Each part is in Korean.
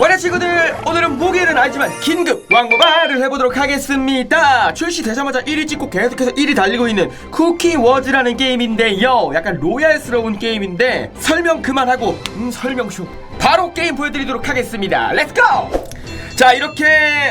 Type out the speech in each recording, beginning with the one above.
원래 친구들 오늘은 목요일은 아니지만 긴급 왕고발을 해보도록 하겠습니다. 출시되자마자 1위 찍고 계속해서 1위 달리고 있는 쿠키워즈라는 게임인데요. 약간 로얄스러운 게임인데 설명 그만하고 음 설명 중. 바로 게임 보여드리도록 하겠습니다. 렛츠고! 자 이렇게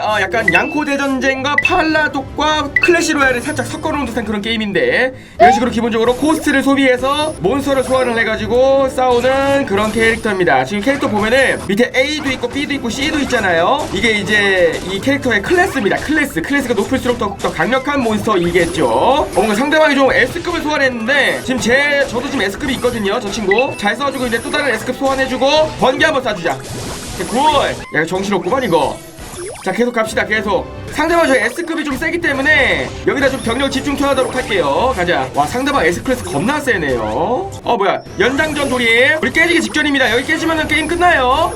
어, 약간 양코 대전쟁과 팔라독과 클래시 로얄을 살짝 섞어놓은 듯한 그런 게임인데 이런 식으로 기본적으로 코스트를 소비해서 몬스터를 소환을 해가지고 싸우는 그런 캐릭터입니다. 지금 캐릭터 보면은 밑에 A도 있고 B도 있고 C도 있잖아요. 이게 이제 이 캐릭터의 클래스입니다. 클래스. 클래스가 높을수록 더, 더 강력한 몬스터이겠죠. 어, 뭔가 상대방이 좀 S급을 소환했는데 지금 제 저도 지금 S급이 있거든요 저 친구. 잘 써주고 이제 또 다른 S급 소환해주고 번개 한번 쏴주자 굿! 야 정신없구만 이거. 자 계속 갑시다 계속. 상대방 저 S급이 좀 세기 때문에 여기다 좀 병력 집중 투하하도록 할게요. 가자. 와 상대방 S클래스 겁나 세네요. 어 뭐야. 연장전 돌입 우리 깨지기 직전입니다. 여기 깨지면은 게임 끝나요.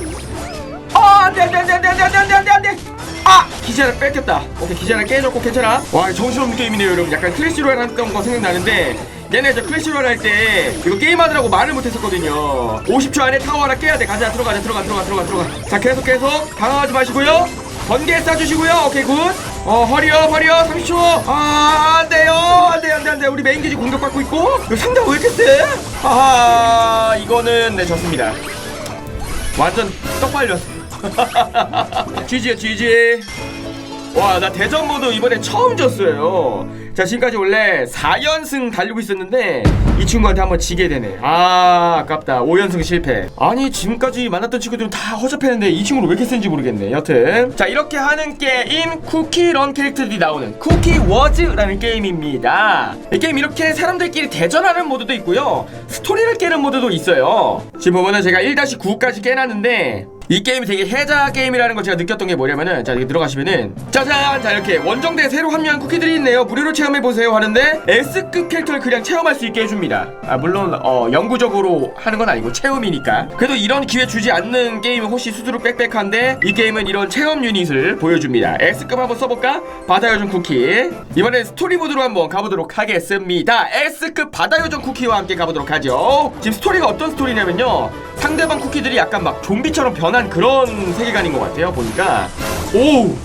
어 안돼 안돼 안돼 안돼 안돼 안돼 안돼 안돼. 아! 기자를 뺏겼다. 오케이 기자를 깨졌고 괜찮아. 와 정신없는 게임이네요 여러분. 약간 클래시 로얄 했던 거 생각나는데 얘네 저 클래시 로얄 할때 이거 게임하느라고 말을 못했었거든요. 50초 안에 타워 하나 깨야 돼. 가자 들어가자 들어가 들어가 들어가 들어가. 자 계속 계속. 당황하지 마시고요. 번개 쏴주시고요. 오케이 굿어 허리요 허리요. 30초. 아 안돼요. 안돼 안돼 안돼 우리 메인 기지 공격받고 있고. 이거 상대가 왜 이렇게 세? 아하 이거는 네 졌습니다. 완전 떡 발렸어. GG야 GG 와 나 대전 모드 이번에 처음 졌어요. 자 지금까지 원래 4연승 달리고 있었는데 이 친구한테 한번 지게 되네 아 아깝다. 5연승 실패. 아니 지금까지 만났던 친구들은 다 허접했는데 이 친구는 왜 이렇게 센지 모르겠네. 여튼. 자 이렇게 하는 게임 쿠키런 캐릭터들이 나오는 쿠키 워즈라는 게임입니다. 이 게임 이렇게 사람들끼리 대전하는 모드도 있고요. 스토리를 깨는 모드도 있어요. 지금 보면은 제가 1-9까지 깨놨는데 이 게임이 되게 해자 게임이라는 걸 제가 느꼈던 게 뭐냐면은 자 여기 들어가시면은 짜잔! 자 이렇게 원정대에 새로 합류한 쿠키들이 있네요. 무료로 체험해보세요 하는데 S급 캐릭터를 그냥 체험할 수 있게 해줍니다. 아 물론 어 영구적으로 하는 건 아니고 체험이니까. 그래도 이런 기회 주지 않는 게임은 혹시 수두룩 빽빽한데 이 게임은 이런 체험 유닛을 보여줍니다. S급 한번 써볼까? 바다요정 쿠키. 이번엔 스토리 모드로 한번 가보도록 하겠습니다. S급 바다요정 쿠키와 함께 가보도록 하죠. 지금 스토리가 어떤 스토리냐면요. 상대방 쿠키들이 약간 막 좀비처럼 변한 그런 세계관인 것 같아요 보니까. 오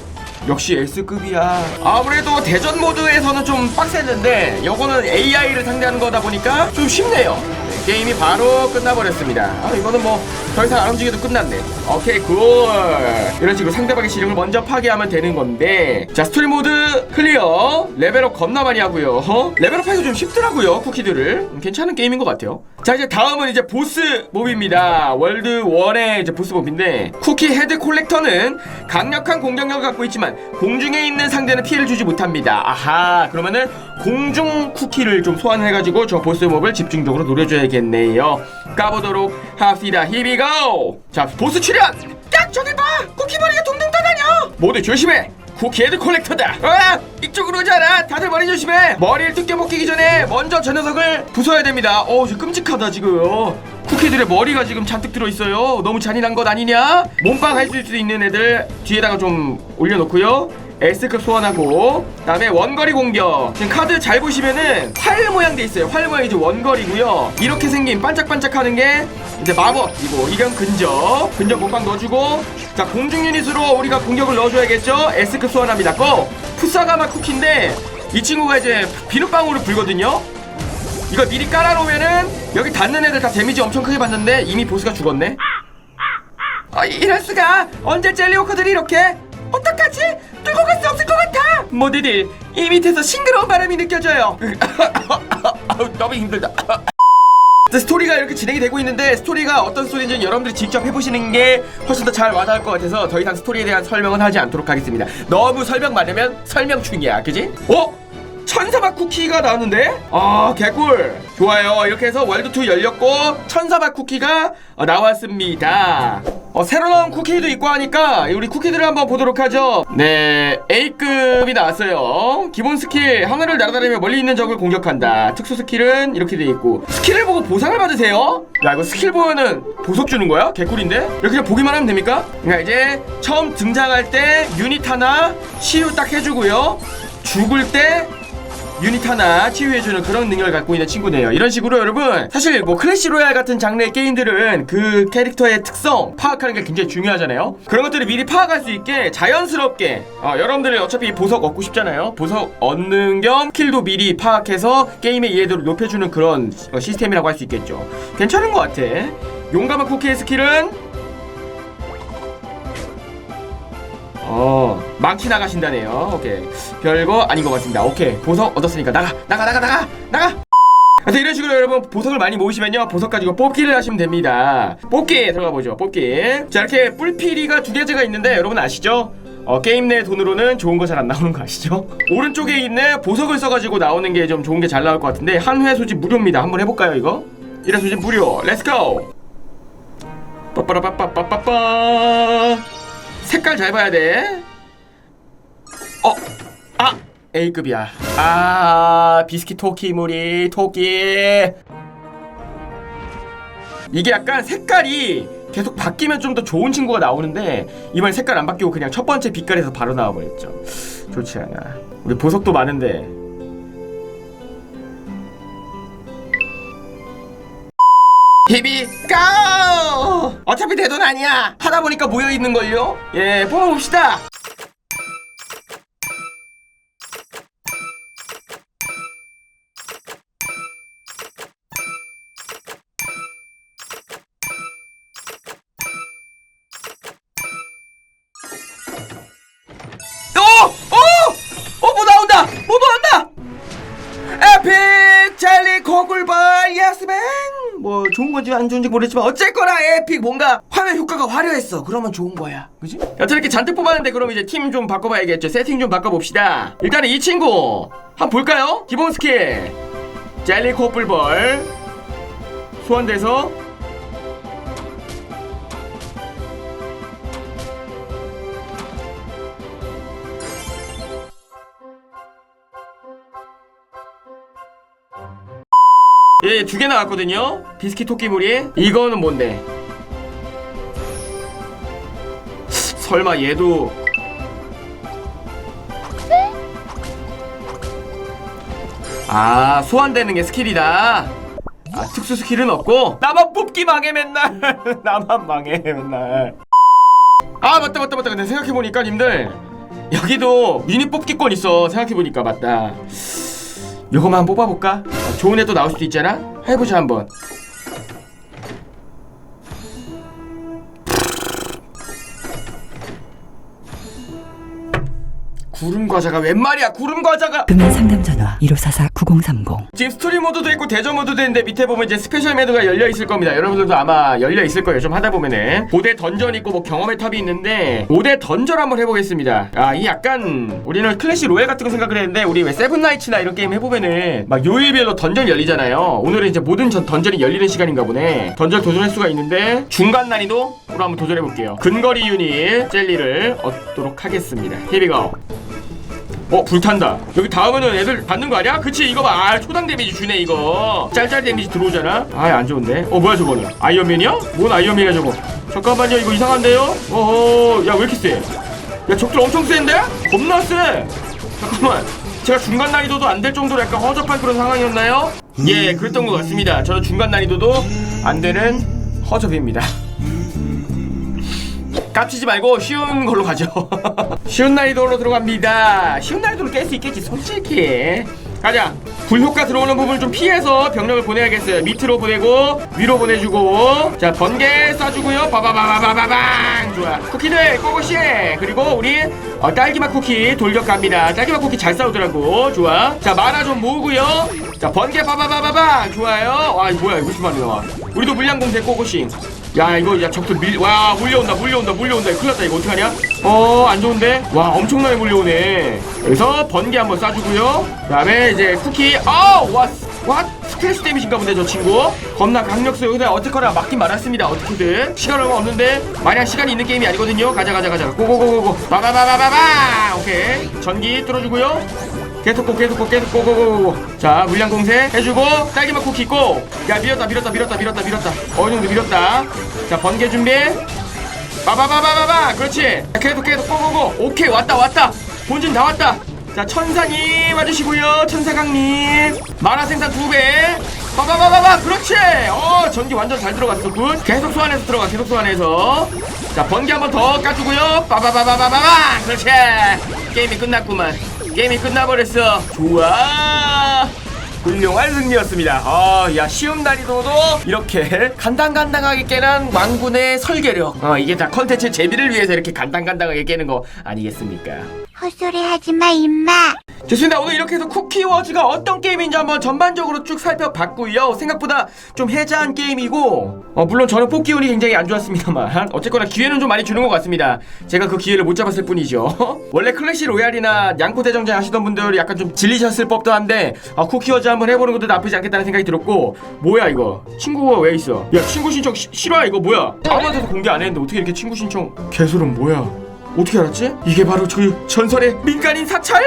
역시 S급이야. 아무래도 대전 모드에서는 좀 빡셌는데 요거는 AI를 상대하는 거다 보니까 좀 쉽네요. 네, 게임이 바로 끝나버렸습니다. 아 이거는 뭐 더 이상 안 움직여도 끝났네. 오케이 굿. 이런 식으로 상대방의 시령을 먼저 파괴하면 되는 건데. 자 스토리 모드 클리어. 레벨업 겁나 많이 하고요. 어? 레벨업 하기가 좀 쉽더라고요 쿠키들을. 음, 괜찮은 게임인 것 같아요. 자 이제 다음은 이제 보스 몹입니다. 월드 1의 이제 보스 몹인데 쿠키 헤드 콜렉터는 강력한 공격력을 갖고 있지만 공중에 있는 상대는 피해를 주지 못합니다. 아하 그러면은 공중 쿠키를 좀 소환해가지고 저 보스 몹을 집중적으로 노려줘야겠네요. 까보도록 합시다. 히비 고 자 보스 출연! 야 저기 봐! 쿠키 머리가 둥둥 떠다녀! 모두 조심해! 쿠키 헤드 콜렉터다! 아 이쪽으로 오잖아! 다들 머리 조심해! 머리를 뜯겨 먹히기 전에 먼저 저 녀석을 부숴야 됩니다. 어우 저 끔찍하다 지금. 쿠키들의 머리가 지금 잔뜩 들어있어요. 너무 잔인한 것 아니냐? 몸빵 할 수 있는 애들 뒤에다가 좀 올려놓고요 S급 소환하고 그다음에 원거리 공격. 지금 카드 잘 보시면은 활 모양 돼 있어요. 활 모양이 이제 원거리고요. 이렇게 생긴 반짝반짝하는 게 이제 마법이고 이건 근접. 근접 몸빵 넣어주고 자 공중 유닛으로 우리가 공격을 넣어줘야겠죠? S급 소환합니다. 고! 푸사가마 쿠키인데 이 친구가 이제 비눗방울을 불거든요. 이거 미리 깔아놓으면은 여기 닿는 애들 다 데미지 엄청 크게 받는데 이미 보스가 죽었네? 아 이럴 수가! 언제 젤리워커들이 이렇게? 어떡하지? 모두들 이 밑에서 싱그러운 바람이 느껴져요 아우, 너무 힘들다 스토리가 이렇게 진행이 되고 있는데 스토리가 어떤 스토리인지 여러분들이 직접 해보시는 게 훨씬 더 잘 와닿을 것 같아서 더 이상 스토리에 대한 설명은 하지 않도록 하겠습니다 너무 설명 많으면 설명충이야 그지? 어? 천사박 쿠키가 나왔는데? 아 개꿀 좋아요 이렇게 해서 월드2 열렸고 천사박 쿠키가 어, 나왔습니다 어, 새로 나온 쿠키도 있고 하니까 우리 쿠키들을 한번 보도록 하죠 네 A급이 나왔어요 기본 스킬 하늘을 날아다니며 멀리 있는 적을 공격한다 특수 스킬은 이렇게 돼 있고 스킬을 보고 보상을 받으세요 야 이거 스킬 보면은 보석 주는 거야? 개꿀인데? 이렇게 보기만 하면 됩니까? 그러니까 이제 처음 등장할 때 유닛 하나 치유 딱 해주고요 죽을 때 유닛 하나 치유해주는 그런 능력을 갖고 있는 친구네요. 이런 식으로 여러분 사실 뭐 클래시 로얄 같은 장르의 게임들은 그 캐릭터의 특성 파악하는 게 굉장히 중요하잖아요. 그런 것들을 미리 파악할 수 있게 자연스럽게 어, 여러분들이 어차피 보석 얻고 싶잖아요. 보석 얻는 겸 킬도 미리 파악해서 게임의 이해도를 높여주는 그런 어, 시스템이라고 할 수 있겠죠. 괜찮은 것 같아. 용감한 쿠키의 스킬은 어 망치 나가신다네요. 오케이. 별거 아닌 것 같습니다. 오케이. 보석 얻었으니까 나가 나가 나가 나가 나가! 그래서 이런 식으로 여러분 보석을 많이 모으시면요. 보석 가지고 뽑기를 하시면 됩니다. 뽑기 들어가 보죠. 뽑기. 자 이렇게 뿔피리가 두 개제가 있는데 여러분 아시죠? 어, 게임 내 돈으로는 좋은 거 잘 안 나오는 거 아시죠? 오른쪽에 있는 보석을 써가지고 나오는 게 좀 좋은 게 잘 나올 것 같은데 한 회 소집 무료입니다. 한번 해볼까요 이거? 1회 소집 무료. 렛츠고 빠빠라빠빠빠빠빠 색깔 잘 봐야 돼. 어, 아, A급이야. 아, 비스킷 토끼 무리 토끼. 이게 약간 색깔이 계속 바뀌면 좀 더 좋은 친구가 나오는데 이번에 색깔 안 바뀌고 그냥 첫 번째 빛깔에서 바로 나와버렸죠. 좋지 않아. 우리 보석도 많은데. 히비 고! 어차피 내 돈 아니야. 하다 보니까 모여 있는 걸요. 예, 뽑아 봅시다. 어! 어! 어, 뭐 나온다! 뭐 나온다! 에픽 젤리 고글벌 예스맨 뭐 좋은 건지 안 좋은지 모르겠지만 어쨌거나 에픽. 뭔가 화면 효과가 화려했어. 그러면 좋은 거야. 그지? 여튼 이렇게 잔뜩 뽑았는데 그럼 이제 팀 좀 바꿔봐야겠죠. 세팅 좀 바꿔봅시다. 일단은 이 친구 한번 볼까요? 기본 스킬. 젤리 고글벌 소환돼서 예, 두 개 나왔거든요. 비스킷 토끼물이. 이거는 뭔데? 설마 얘도 아, 소환되는 게 스킬이다. 아, 특수 스킬은 없고 나만 뽑기 망해 맨날. 나만 망해 맨날. 아, 맞다 맞다 맞다. 근데 생각해 보니까 님들 여기도 유닛 뽑기권 있어. 생각해 보니까 맞다. 요거만 한번 뽑아 볼까? 어, 좋은 애 또 나올 수도 있잖아? 해보자 한번. 구름 과자가 웬 말이야 구름 과자가! 금연 상담 전화 1544-9030 지금 스토리 모드도 있고 대전 모드도 있는데 밑에 보면 이제 스페셜 메뉴가 열려 있을 겁니다. 여러분들도 아마 열려 있을 거예요. 좀 하다 보면은 고대 던전 있고 뭐 경험의 탑이 있는데 고대 던전 한번 해보겠습니다. 아 이 약간 우리는 클래시 로얄 같은 거 생각을 했는데 우리 왜 세븐나이츠나 이런 게임 해보면은 막 요일별로 던전 열리잖아요. 오늘은 이제 모든 전 던전이 열리는 시간인가 보네. 던전 도전할 수가 있는데 중간 난이도로 한번 도전해 볼게요. 근거리 유닛 젤리를 얻도록 하겠습니다. 히비고. 어 불탄다. 여기 다음에는 애들 받는 거 아니야? 그치? 이거 봐. 아, 초당 데미지 주네 이거. 짤짤 데미지 들어오잖아. 아 안 좋은데. 어 뭐야 저거는? 아이언맨이야? 뭔 아이언맨이야 저거? 잠깐만요 이거 이상한데요? 어허. 야왜 이렇게 세? 야 적들 엄청 센데? 겁나 세. 잠깐만. 제가 중간 난이도도 안 될 정도로 약간 허접한 그런 상황이었나요? 예 그랬던 것 같습니다. 저는 중간 난이도도 안 되는 허접입니다 깝치지 말고 쉬운 걸로 가죠. 쉬운 난이도로 들어갑니다. 쉬운 난이도로 깰 수 있겠지, 솔직히. 가자. 불효과 들어오는 부분 좀 피해서 병력을 보내야겠어요. 밑으로 보내고 위로 보내주고 자 번개 쏴주고요. 바바바바바바방 좋아. 쿠키들 꼬고씨 그리고 우리 어, 딸기맛 쿠키 돌격 갑니다. 딸기맛 쿠키 잘 싸우더라고. 좋아. 자 만화 좀 모으고요. 자 번개 바바바바방 좋아요. 와 이거 뭐야 이거 무슨 말이 나와. 우리도 물량 공세 꼬고싱. 야 이거 야 적들 밀, 와 몰려온다 몰려온다 몰려온다. 큰일 났다 이거 어떡하냐? 어 안좋은데? 와 엄청나게 몰려오네. 여기서 번개 한번 쏴주고요. 그 다음에 이제 쿠키 아와와 스트레스 데미지인가 본데 저 친구. 겁나 강력수 여기다 어떻게거나 맞긴 말았습니다 어떻게든. 시간 얼마 없는데? 마냥 시간이 있는 게임이 아니거든요. 가자 가자 가자. 고고고고고. 바바바바바바! 오케이. 전기 뚫어주고요 계속 고 계속 고 계속 고고고고 자 물량 공세 해주고 딸기맛 쿠키 있고 야 밀었다 밀었다 밀었다 밀었다 밀었다 어느 정도 밀었다 자 번개 준비 빠바바바바바 그렇지 자, 계속 계속 고고고 오케이 왔다 왔다 본진 다 왔다 자 천사님 와주시고요 천사강님 만화 생산 두배 빠바바바바 그렇지 어 전기 완전 잘 들어갔어 굿 계속 소환해서 들어가 계속 소환해서 자 번개 한 번 더 까주고요 빠바바바바바바 그렇지 게임이 끝났구만 게임이 끝나버렸어 좋아 훌륭한 승리였습니다. 아, 야 쉬운 난이도도 이렇게 간당간당하게 깨는 왕군의 설계력. 어, 이게 다 컨텐츠 재미를 위해서 이렇게 간당간당하게 깨는 거 아니겠습니까? 헛소리 하지 마, 임마. 좋습니다. 오늘 이렇게 해서 쿠키워즈가 어떤 게임인지 한번 전반적으로 쭉 살펴봤고요. 생각보다 좀 해자한 게임이고, 어, 물론 저는 뽑기 운이 굉장히 안 좋았습니다만, 어쨌거나 기회는 좀 많이 주는 것 같습니다. 제가 그 기회를 못 잡았을 뿐이죠. 원래 클래시 로얄이나 양코 대정장 하시던 분들이 약간 좀 질리셨을 법도 한데, 아, 쿠키워즈 한번 해보는 것도 나쁘지 않겠다는 생각이 들었고, 뭐야 이거? 친구가 왜 있어? 야, 친구 신청 시- 싫어 이거 뭐야? 아무한테도 공개 안 했는데 어떻게 이렇게 친구 신청? 개소름 뭐야? 어떻게 알았지? 이게 바로 그 전설의 민간인 사찰?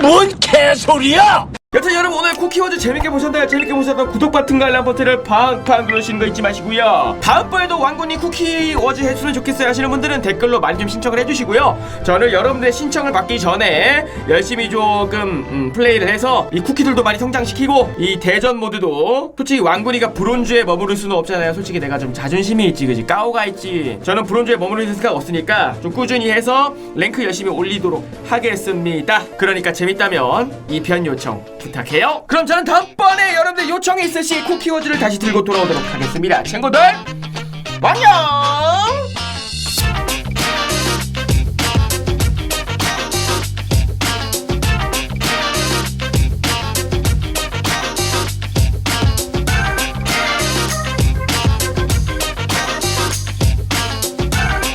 뭔 개소리야! 여튼 여러분 오늘 쿠키워즈 재밌게 보셨나요? 재밌게 보셨다면 구독 버튼과 알람 버튼을 팡팡 누르시는 거 잊지 마시고요. 다음번에도 왕군이 쿠키워즈 했으면 좋겠어요 하시는 분들은 댓글로 많이 좀 신청을 해주시고요. 저는 여러분들의 신청을 받기 전에 열심히 조금 음, 플레이를 해서 이 쿠키들도 많이 성장시키고 이 대전 모드도 솔직히 왕군이가 브론즈에 머무를 수는 없잖아요. 솔직히 내가 좀 자존심이 있지 그지? 까오가 있지. 저는 브론즈에 머무를 생각 없으니까 좀 꾸준히 해서 랭크 열심히 올리도록 하겠습니다. 그러니까 재밌다면 이 편 요청 부탁해요. 그럼 저는 다음번에 여러분들 요청이 있을 시 쿠키워즈를 다시 들고 돌아오도록 하겠습니다. 친구들 안녕